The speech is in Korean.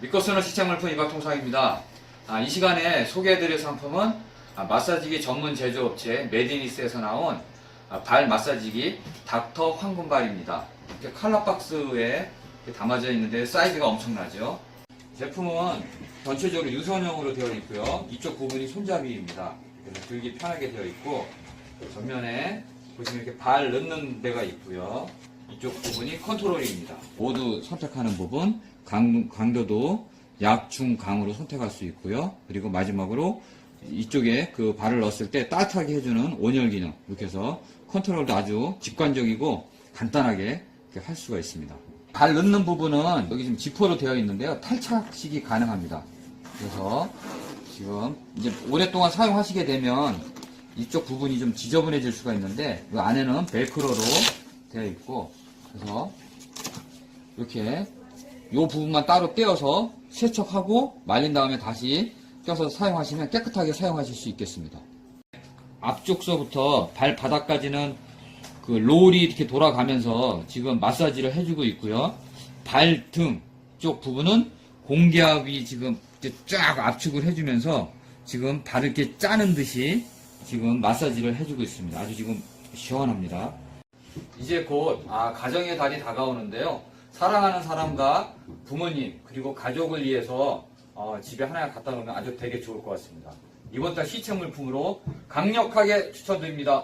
믿고 쓰는 시청물품 이박통상입니다. 아, 이 시간에 소개해드릴 상품은 아, 마사지기 전문 제조업체 메디니스에서 나온 아, 발 마사지기 닥터 황금발입니다. 이렇게 칼라 박스에 이렇게 담아져 있는데 사이즈가 엄청나죠. 제품은 전체적으로 유선형으로 되어 있고요. 이쪽 부분이 손잡이입니다. 그래서 들기 편하게 되어 있고 전면에 보시면 이렇게 발 넣는 데가 있고요. 이쪽 부분이 컨트롤입니다. 모두 선택하는 부분 강, 강도도 약, 중, 강으로 선택할 수 있고요. 그리고 마지막으로 이쪽에 그 발을 넣었을 때 따뜻하게 해주는 온열 기능 이렇게 해서 컨트롤도 아주 직관적이고 간단하게 할 수가 있습니다. 발 넣는 부분은 여기 지금 지퍼로 되어 있는데요. 탈착식이 가능합니다. 그래서 지금 이제 오랫동안 사용하시게 되면 이쪽 부분이 좀 지저분해질 수가 있는데 이 안에는 벨크로로 되어 있고 그래서 이렇게 이 부분만 따로 떼어서 세척하고 말린 다음에 다시 껴서 사용하시면 깨끗하게 사용하실 수 있겠습니다. 앞쪽서부터 발바닥까지는 그 롤이 이렇게 돌아가면서 지금 마사지를 해주고 있고요. 발등 쪽 부분은 공기압이 지금 쫙 압축을 해주면서 지금 발을 이렇게 짜는 듯이 지금 마사지를 해주고 있습니다. 아주 지금 시원합니다. 이제 곧 아, 가정의 달이 다가오는데요. 사랑하는 사람과 부모님 그리고 가족을 위해서 어, 집에 하나 갖다 놓으면 아주 되게 좋을 것 같습니다. 이번 달 시청 물품으로 강력하게 추천드립니다.